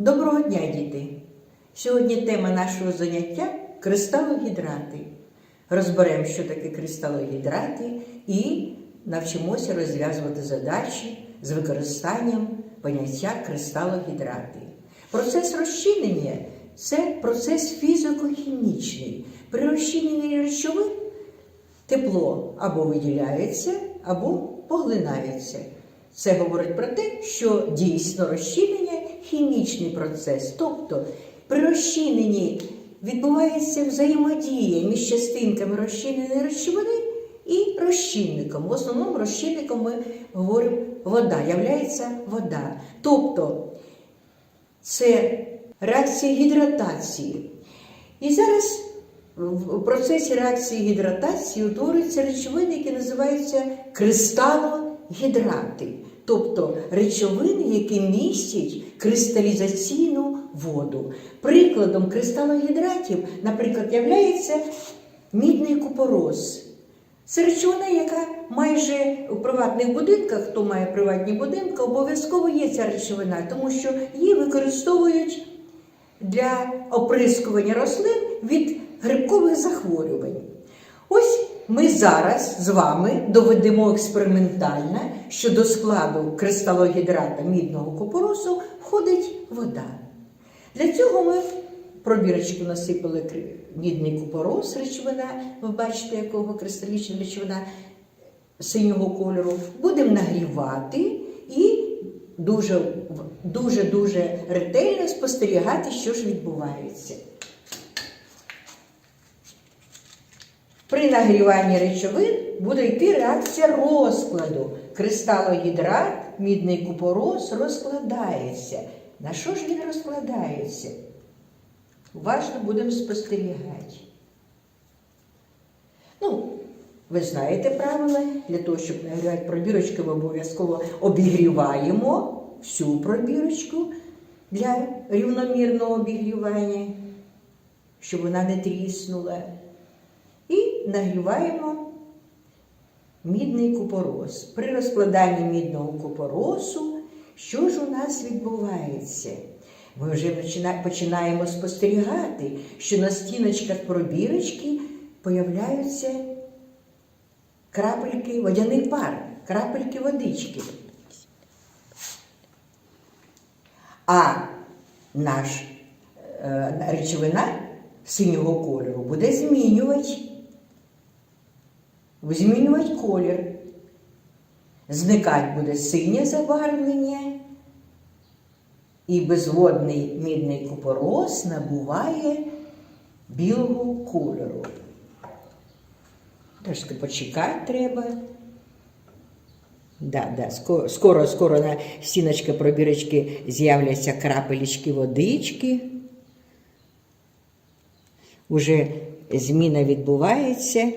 Доброго дня, діти! Сьогодні тема нашого заняття кристалогідрати. Розберемо, що таке кристалогідрати, і навчимося розв'язувати задачі з використанням поняття кристалогідрати. Процес розчинення це процес фізико-хімічний. При розчиненні речовин тепло або виділяється, або поглинається. Це говорить про те, що дійсно розчинення хімічний процес. Тобто при розчиненні відбувається взаємодія між частинками розчиненої речовини і розчинником. В основному розчинником ми говоримо вода, являється вода. Тобто це реакція гідратації. І зараз в процесі реакції гідратації утворюються речовини, які називаються кристалогідрати, тобто речовини, які містять кристалізаційну воду. Прикладом кристалогідратів, наприклад, являється мідний купорос. Це речовина, яка майже у приватних будинках, хто має приватні будинки, обов'язково є ця речовина, тому що її використовують для оприскування рослин від грибкових захворювань. Ось ми зараз з вами доведемо експериментально, що до складу кристалогідрата мідного купоросу входить вода. Для цього ми пробірочку насипали мідний купорос, речовина, ви бачите, якого кристалічна речовина синього кольору. Будемо нагрівати і дуже дуже дуже ретельно спостерігати, що ж відбувається. При нагріванні речовин буде йти реакція розкладу. Кристалогідрат, мідний купорос розкладається. На що ж він розкладається? Уважно будемо спостерігати. Ну, ви знаєте правила, для того, щоб нагрівати пробірочку, ми обов'язково обігріваємо всю пробірочку для рівномірного обігрівання, щоб вона не тріснула. Нагріваємо мідний купорос. При розкладанні мідного купоросу, що ж у нас відбувається? Ми вже починаємо спостерігати, що на стіночках пробірочки появляються крапельки, водяний пар, крапельки водички. А наш е, речовина синього кольору буде змінювати, змінювати колір. Зникати буде синє забарвлення, і безводний мідний купорос набуває білого кольору. Трошки почекати треба. Да, да, скоро, скоро, на стіночка пробірочки з'являться крапелечки водички. Уже зміна відбувається.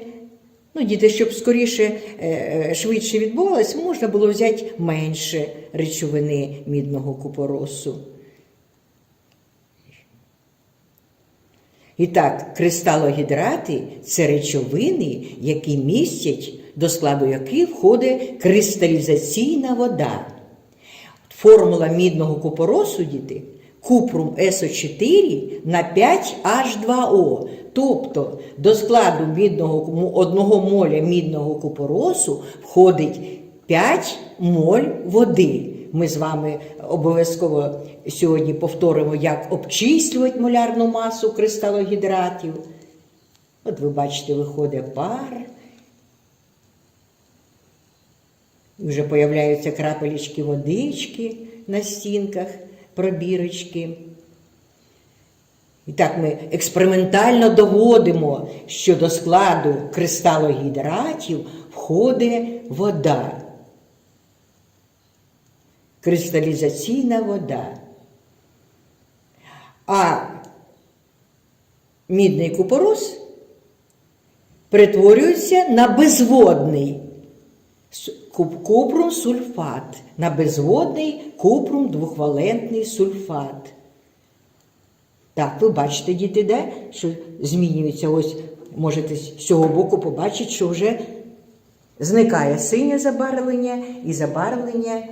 Ну, діти, щоб скоріше, е, е, швидше відбувалось, можна було взяти менше речовини мідного купоросу. І так, кристалогідрати це речовини, які містять, до складу яких входить кристалізаційна вода. Формула мідного купоросу, діти, купрум СО4 на 5H2O. Тобто до складу мідного, м- одного моля мідного купоросу входить 5 моль води. Ми з вами обов'язково сьогодні повторимо, як обчислювати молярну масу кристалогідратів. От ви бачите, виходить пар. Вже появляються крапелечки водички на стінках пробірочки. І так ми експериментально доводимо, що до складу кристалогідратів входить вода. Кристалізаційна вода. А мідний купорос перетворюється на безводний купрум сульфат, на безводний купрум двохвалентний сульфат. Так, ви бачите, діти, де? Що змінюється. Ось можете з цього боку побачити, що вже зникає синє забарвлення і забарвлення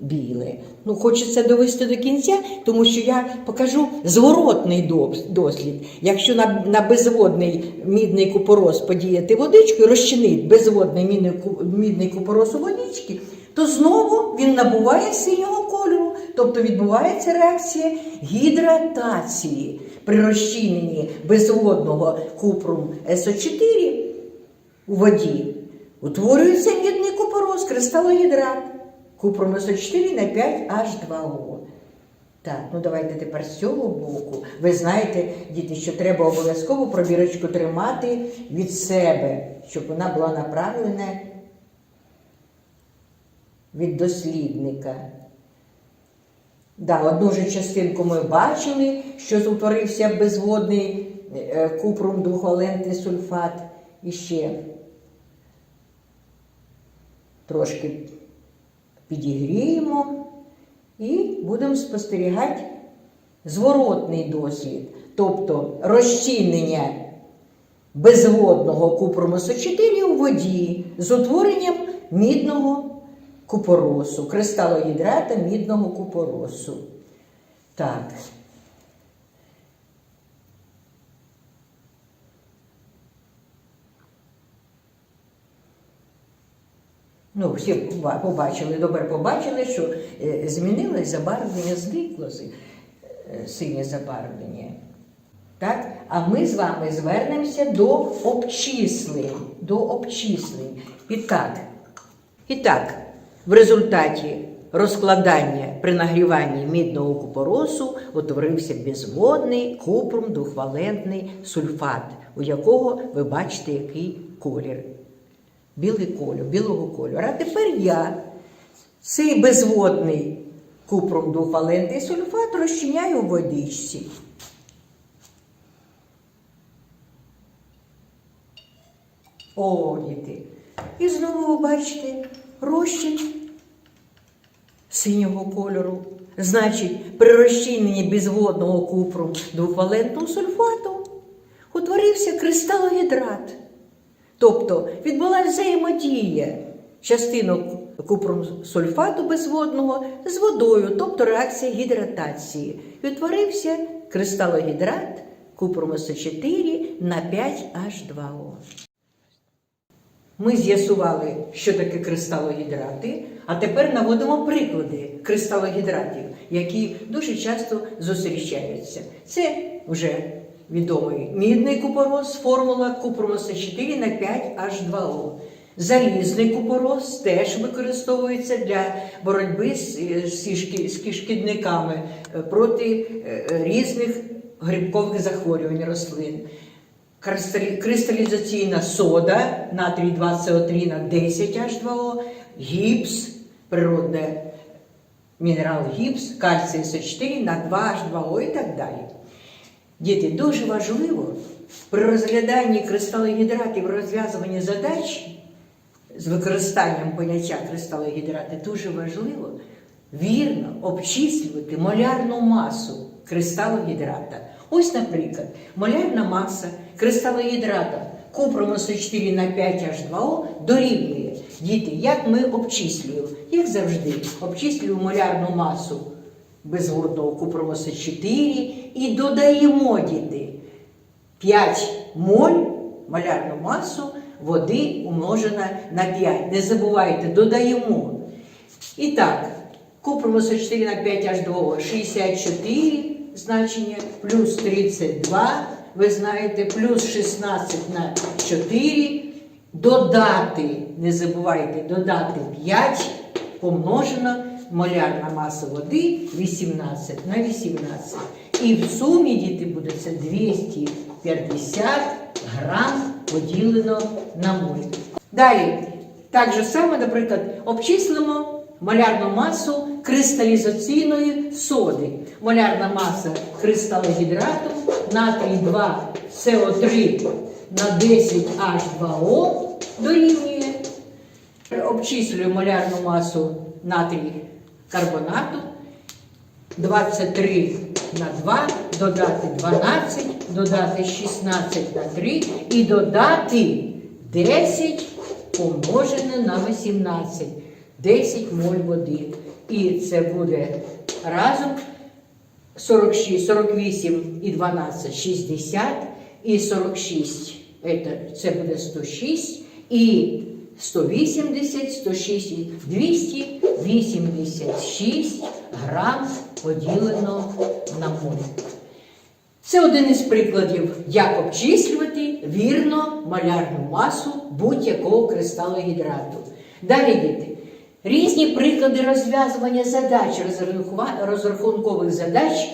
біле. Ну, хочеться довести до кінця, тому що я покажу зворотний дослід. Якщо на, на безводний мідний купорос подіяти водичку і розчинити безводний мідний, купорос у водички, то знову він набуває синього кольору. Тобто відбувається реакція гідратації при розчиненні безводного купрум СО4 у воді. Утворюється мідний купорос, кристалогідрат. Купром СО4 на 5H2O. Так, ну давайте тепер з цього боку. Ви знаєте, діти, що треба обов'язково пробірочку тримати від себе, щоб вона була направлена від дослідника. Да, одну ж частинку ми бачили, що утворився безводний е, купрум двохвалентний сульфат. І ще трошки підігріємо і будемо спостерігати зворотний дослід, тобто розчинення безводного купруму С4 у воді з утворенням мідного купоросу, кристалогідрата мідного купоросу. Так. Ну, всі побачили, добре побачили, що е, змінилось забарвлення, зникло с- е, синє забарвлення. Так? А ми з вами звернемося до обчислень. До обчислень. І так, і так, в результаті розкладання при нагріванні мідного купоросу утворився безводний купрум двохвалентний сульфат, у якого ви бачите, який колір. Білий кольор, білого кольору. А тепер я цей безводний купрум двохвалентний сульфат розчиняю у водичці. О, діти. І знову ви бачите розчин синього кольору. Значить, при розчиненні безводного купру двохвалентного сульфату утворився кристалогідрат. Тобто відбулася взаємодія частинок купрум сульфату безводного з водою, тобто реакція гідратації. І утворився кристалогідрат купруму С4 на 5H2O. Ми з'ясували, що таке кристалогідрати, а тепер наводимо приклади кристалогідратів, які дуже часто зустрічаються. Це вже відомий мідний купорос, формула купромоса 4 на 5H2O. Залізний купорос теж використовується для боротьби з, з, з шкідниками е, проти е, різних грибкових захворювань рослин. Кристалізаційна сода натрій 2СО3 на 10H2O, гіпс, природне мінерал гіпс, кальцій С4 на 2H2O і так далі. Діти, дуже важливо при розгляданні кристалогідратів, розв'язуванні задач з використанням поняття кристалогідрати, дуже важливо вірно обчислювати молярну масу кристалогідрата. Ось, наприклад, молярна маса кристалогідрата купрому С4 на 5H2O дорівнює. Діти, як ми обчислюємо? Як завжди, обчислюємо молярну масу безводного купрому С4 і додаємо діти 5 моль малярну масу води умножена на 5. Не забувайте, додаємо. І так, купрому С4 на 5 H2O 64 значення, плюс 32, ви знаєте, плюс 16 на 4. Додати, не забувайте, додати 5 помножено молярна маса води 18 на 18. І в сумі, діти, буде це 250 грам поділено на моль. Далі, так же само, наприклад, обчислимо молярну масу кристалізаційної соди. Молярна маса кристалогідрату натрій 2 СО3 на 10 H2O дорівнює. Обчислюємо молярну масу натрій карбонату 23 на 2, додати 12, додати 16 на 3 і додати 10 помножене на 18. 10 моль води. І це буде разом 46, 48 і 12 60, і 46 це, буде 106, і 180, 106, і 286 грам поділено на моль. Це один із прикладів, як обчислювати вірно малярну масу будь-якого кристалогідрату. Далі діти. Різні приклади розв'язування задач, розрахункових задач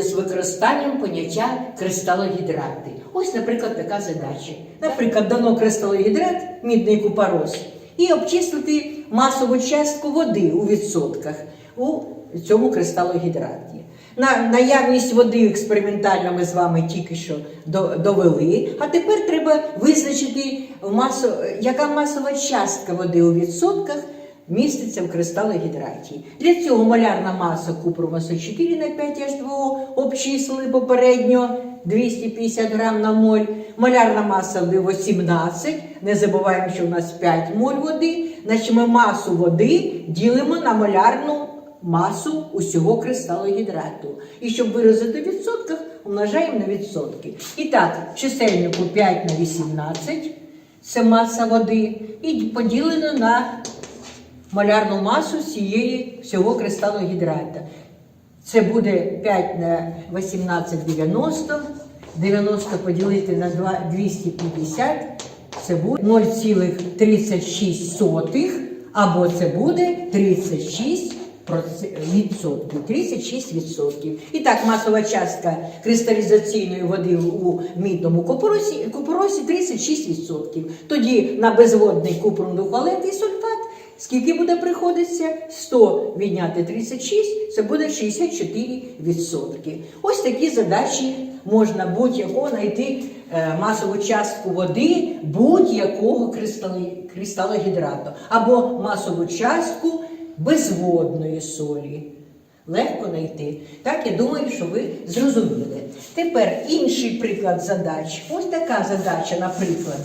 з використанням поняття кристалогідрати. Ось, наприклад, така задача. Наприклад, дано кристалогідрат, мідний купорос, і обчислити масову частку води у відсотках у цьому кристалогідраті. На наявність води експериментально ми з вами тільки що довели. А тепер треба визначити, масу, яка масова частка води у відсотках міститься в кристалогідраті. Для цього малярна маса купру маса 4 на 5 H2O обчислили попередньо 250 грам на моль. Малярна маса води 18. Не забуваємо, що у нас 5 моль води. Значить ми масу води ділимо на малярну масу усього кристалогідрату. І щоб виразити в відсотках, умножаємо на відсотки. І так, чисельнику 5 на 18 це маса води, і поділено на малярну масу цієї всього кристалогідрата. Це буде 5 на 18 90, 90 поділити на 2 250, це буде 0,36, або це буде 36 відсотків, 36 відсотків. І так, масова частка кристалізаційної води у мідному купоросі, купоросі 36 відсотків. Тоді на безводний купрум двохвалентний сульфат скільки буде приходитися? 100 відняти 36, це буде 64 відсотки. Ось такі задачі можна будь-якого знайти е, масову частку води будь-якого кристалогідрату або масову частку безводної солі. Легко знайти. Так, я думаю, що ви зрозуміли. Тепер інший приклад задач. Ось така задача, наприклад.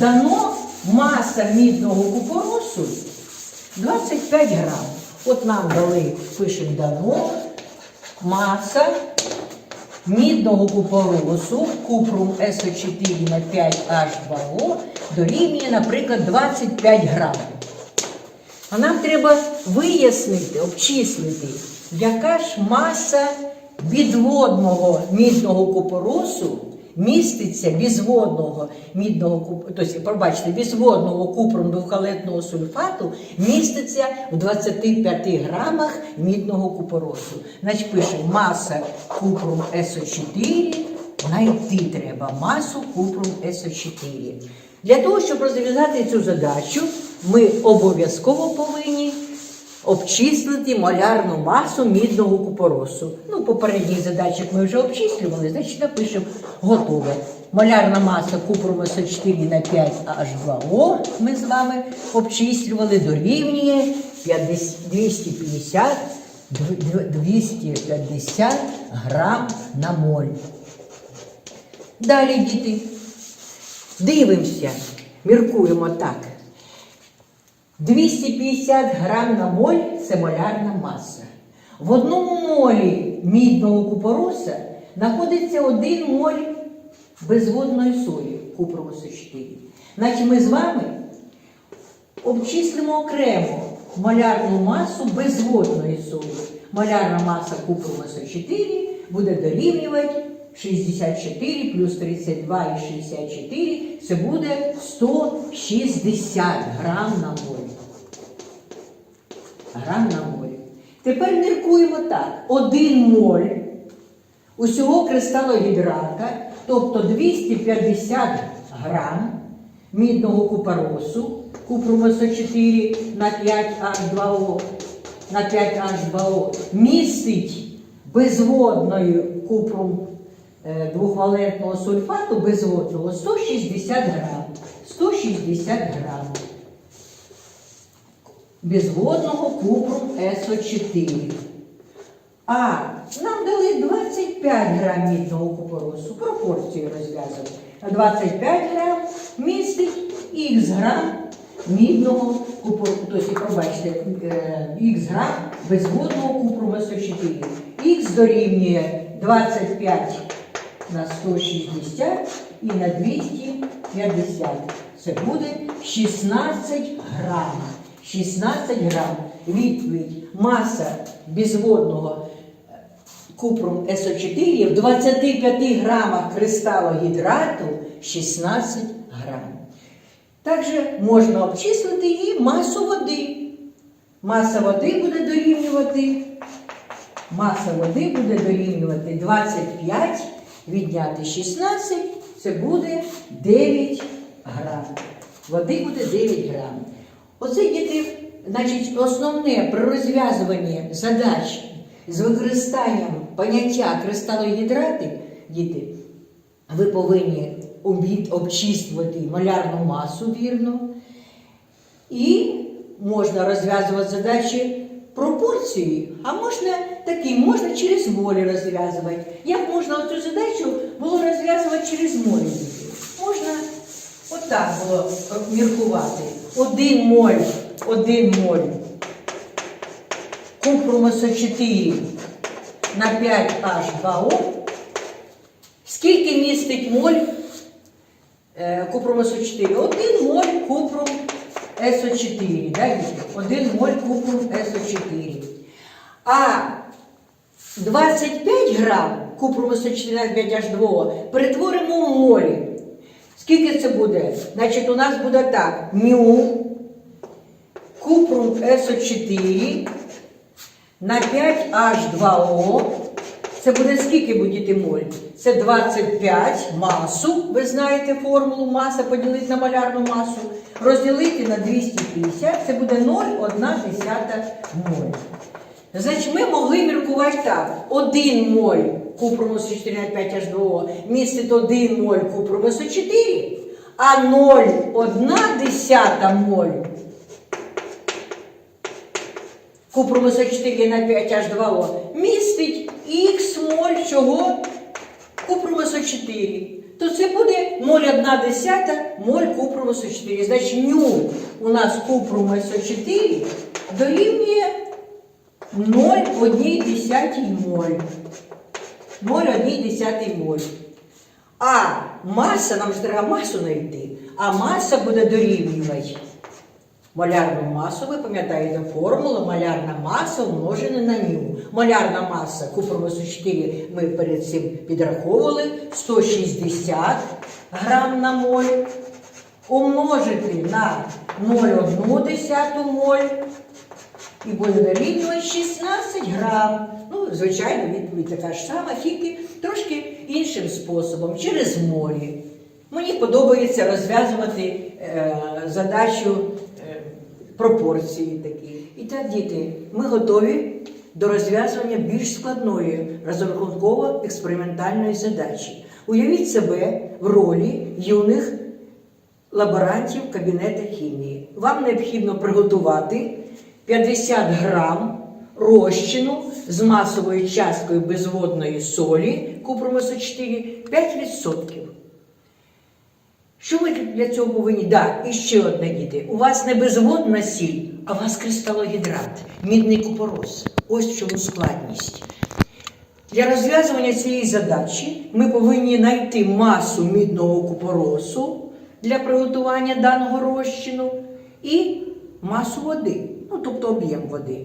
Дано маса мідного купоросу 25 грам. От нам дали, пишемо дано маса мідного купоросу купрум СО4 на 5H2O дорівнює, наприклад, 25 грамів. А нам треба вияснити, обчислити, яка ж маса відводного мідного купоросу міститься безводного мідного тобто, пробачте, безводного купром сульфату міститься в 25 грамах мідного купоросу. Значить, пишемо маса купром СО4, знайти треба масу купром СО4. Для того, щоб розв'язати цю задачу, ми обов'язково повинні обчислити малярну масу мідного купоросу. Ну, попередніх задачах ми вже обчислювали, значить напишемо готове. Малярна маса купруму С4 на 5 H2O ми з вами обчислювали дорівнює 250 250 грам на моль. Далі, діти, дивимося, міркуємо так. 250 грам на моль це молярна маса. В одному молі мідного купороса знаходиться один моль безводної солі купровосу 4. Значить, ми з вами обчислимо окремо малярну масу безводної солі. Малярна маса купровосу 4 буде дорівнювати 64 плюс 32 і 64, це буде 160 грам на моль. Грам на моль. Тепер міркуємо так. Один моль усього кристалогідрата, тобто 250 грам мідного купоросу, купрумосо 4 на 5H2O, на 5H2O містить безводною купрум двохвалентного сульфату безводного 160 грам. 160 грам безводного купрум СО4. А нам дали 25 грам мідного купоросу. Пропорцію розв'язали. 25 грам містить х грам мідного купру, тобто, пробачте, е, х грам безводного купру ВСО4. Х дорівнює 25 на 160 і на 250. Це буде 16 грам. 16 грам. Відповідь. Маса безводного купрум СО4 в 25 грамах кристалогідрату 16 грам. Також можна обчислити і масу води. Маса води буде дорівнювати. Маса води буде дорівнювати 25, відняти 16, це буде 9 грам. Води буде 9 грам. Оце діти, значить, основне при розв'язуванні задач з використанням поняття кристалогідрати, діти, ви повинні обчислювати малярну масу вірно. І можна розв'язувати задачі пропорції, а можна такі, можна через молі розв'язувати. Як можна цю задачу було розв'язувати через молі? Можна отак було міркувати. Один моль, один моль. Купрумосо 4 на 5H2O. Скільки містить моль е, СО4? Один моль купрум СО4. Да. Один моль купрум СО4. А 25 грам купрум СО4 на 5H2O перетворимо в молі. Скільки це буде? Значить, у нас буде так. Мю купрум СО4 на 5H2O. Це буде скільки будете моль? Це 25 масу, ви знаєте формулу маса поділити на малярну масу, розділити на 250, це буде 0,1 моль. Значить, ми могли міркувати так. 1 моль купруму 4 на 5 H2O містить 1 моль купруму 4, а 0,1 моль купруму 4 на 5 H2O містить Х моль чого? Купруму 4. То це буде 0,1 моль купруму 4. Значить, ню у нас купруму 4 дорівнює 0,1 моль. 0,1 моль. А маса, нам ж треба масу знайти, а маса буде дорівнювати. Малярну масу, ви пам'ятаєте формулу, малярна маса умножена на ню. Малярна маса купровосу 4 ми перед цим підраховували 160 грам на моль. Умножити на 0,1 моль і буде дорівнювати 16 грам. Ну, звичайно, відповідь така ж сама, тільки трошки іншим способом, через морі. Мені подобається розв'язувати е, задачу е, пропорції такі. І так, діти, ми готові до розв'язування більш складної розрахунково-експериментальної задачі. Уявіть себе в ролі юних лаборантів кабінету хімії. Вам необхідно приготувати 50 грам розчину з масовою часткою безводної солі купромосу 4 5%. Що ви для цього повинні? Да, і ще одне діти. У вас не безводна сіль, а у вас кристалогідрат, мідний купорос. Ось в чому складність. Для розв'язування цієї задачі ми повинні знайти масу мідного купоросу для приготування даного розчину і масу води, ну тобто об'єм води.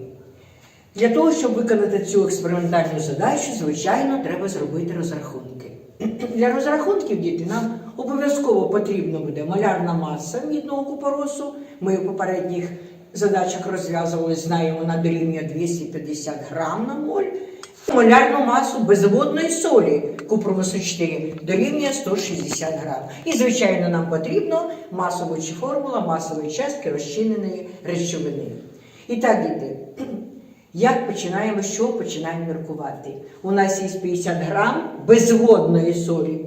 Для того, щоб виконати цю експериментальну задачу, звичайно, треба зробити розрахунки. Для розрахунків діти нам обов'язково потрібна буде малярна маса мідного купоросу. Ми в попередніх задачах розв'язували, знаємо, вона дорівнює 250 грам на моль. Малярну масу безводної солі купровосу 4 дорівнює 160 грам. І, звичайно, нам потрібно масова чи формула масової частки розчиненої речовини. І так, діти, як починаємо, що починаємо міркувати? У нас є 50 грам безводної солі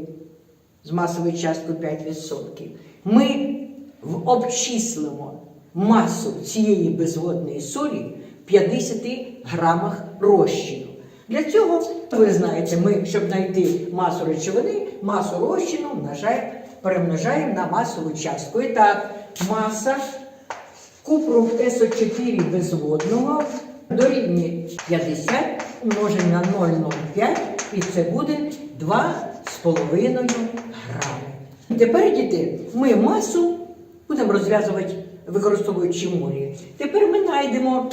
з масовою часткою 5%. Ми обчислимо масу цієї безводної солі в 50 грамах розчину. Для цього, ви знаєте, ми, щоб знайти масу речовини, масу розчину множаємо, перемножаємо на масову частку. І так, маса Купрум СО4 безводного дорівнює 50 умножить на 0,05 і це буде 2,5 грами. Тепер, діти, ми масу будемо розв'язувати, використовуючи морі. Тепер ми знайдемо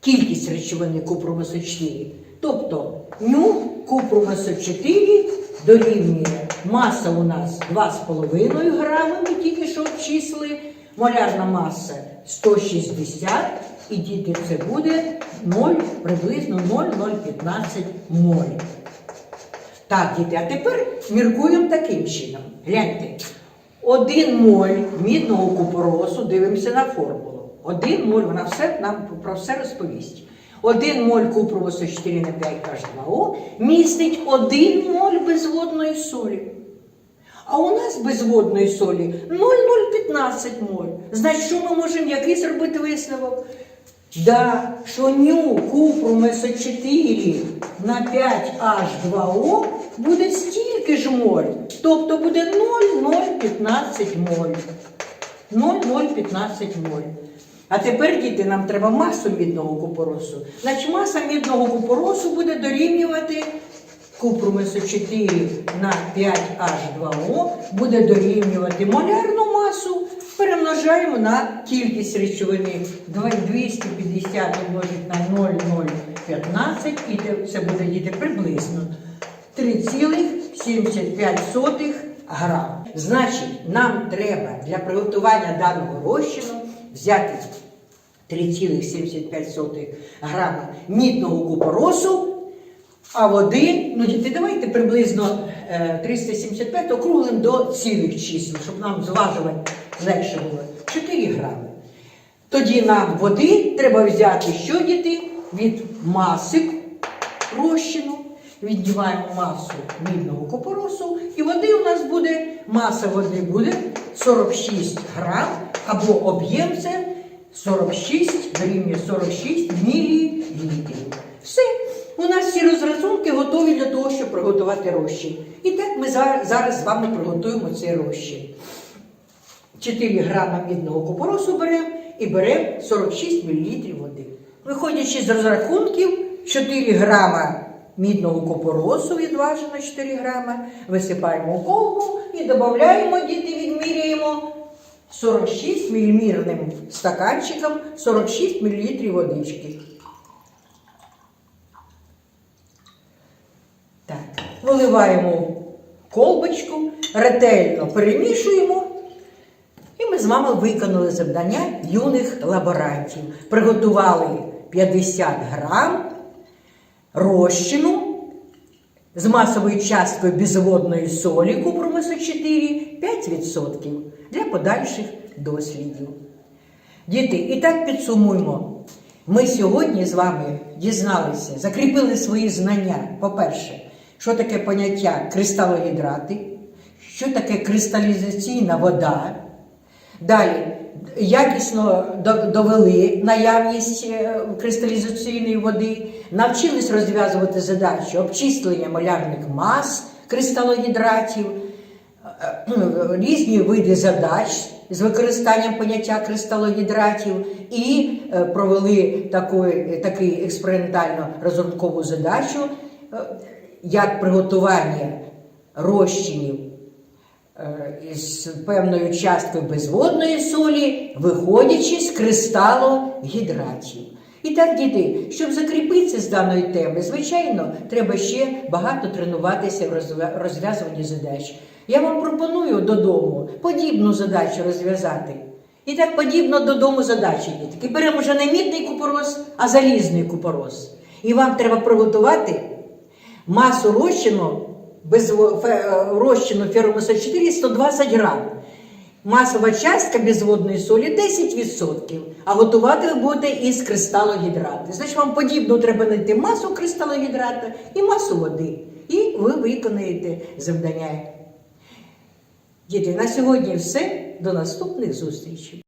кількість речовини купруму С4. Тобто ню купруму С4 дорівнює маса у нас 2,5 грами, ми тільки що обчислили, молярна маса 160, і діти це буде 0, приблизно 0,015 моль. Так, діти, а тепер міркуємо таким чином. Гляньте. Один моль мідного купоросу, дивимося на формулу. Один моль, вона все нам про все розповість. Один моль купровосу 4 на 5 H2O містить один моль безводної солі. А у нас безводної солі 0,015 моль. Значить, що ми можемо який зробити висновок? Да, що ню купрум СО4 на 5H2O буде стільки ж моль. Тобто буде 0,015 моль. 0,015 моль. А тепер, діти, нам треба масу мідного купоросу. Значить, маса мідного купоросу буде дорівнювати купрум СО4 на 5H2O, буде дорівнювати молярну масу. Перемножаємо на кількість речовини 250 умножить на 0,015 і це буде діти приблизно 3,75 грам. Значить, нам треба для приготування даного розчину взяти 3,75 грама мідного купоросу, а води, ну діти, давайте приблизно е, 375 округлим до цілих чисел, щоб нам зважувати легше було. 4 грами. Тоді нам води треба взяти що діти? Від маси розчину. Віддіваємо масу мідного купоросу, і води у нас буде, маса води буде 46 грам, або об'єм це 46, дорівнює 46 мілілітрів. Все. У нас всі розрахунки готові для того, щоб приготувати розчин. І так ми зараз з вами приготуємо цей розчин. 4 грама мідного купоросу беремо і беремо 46 мл води. Виходячи з розрахунків, 4 грама мідного купоросу відважено 4 грама, висипаємо у колбу і додаємо, діти відміряємо 46 мілімірним стаканчиком 46 мл водички. Так, виливаємо в колбочку, ретельно перемішуємо. І ми з вами виконали завдання юних лаборантів. Приготували 50 грам розчину з масовою часткою безводної солі купрумесу 4 5% для подальших дослідів. Діти, і так підсумуємо. Ми сьогодні з вами дізналися, закріпили свої знання. По-перше, що таке поняття кристалогідрати, що таке кристалізаційна вода. Далі якісно довели наявність е, кристалізаційної води, навчились розв'язувати задачі обчислення малярних мас кристалогідратів, е, е, різні види задач з використанням поняття кристалогідратів і провели такої, такий експериментально розрахункову задачу, як приготування розчинів е, із певною часткою безводної солі, виходячи з кристалогідратів. І так, діти, щоб закріпитися з даної теми, звичайно, треба ще багато тренуватися в розв'язуванні задач. Я вам пропоную додому подібну задачу розв'язати. І так подібно додому задачі, дітки. Беремо вже не мідний купорос, а залізний купорос. І вам треба приготувати масу розчину без е, розчину ферромеса 4 120 грам. Масова частка безводної солі 10%, а готувати ви будете із кристалогідрати. Значить, вам подібно треба знайти масу кристалогідрата і масу води. І ви виконаєте завдання. Діти, на сьогодні все. До наступних зустрічей.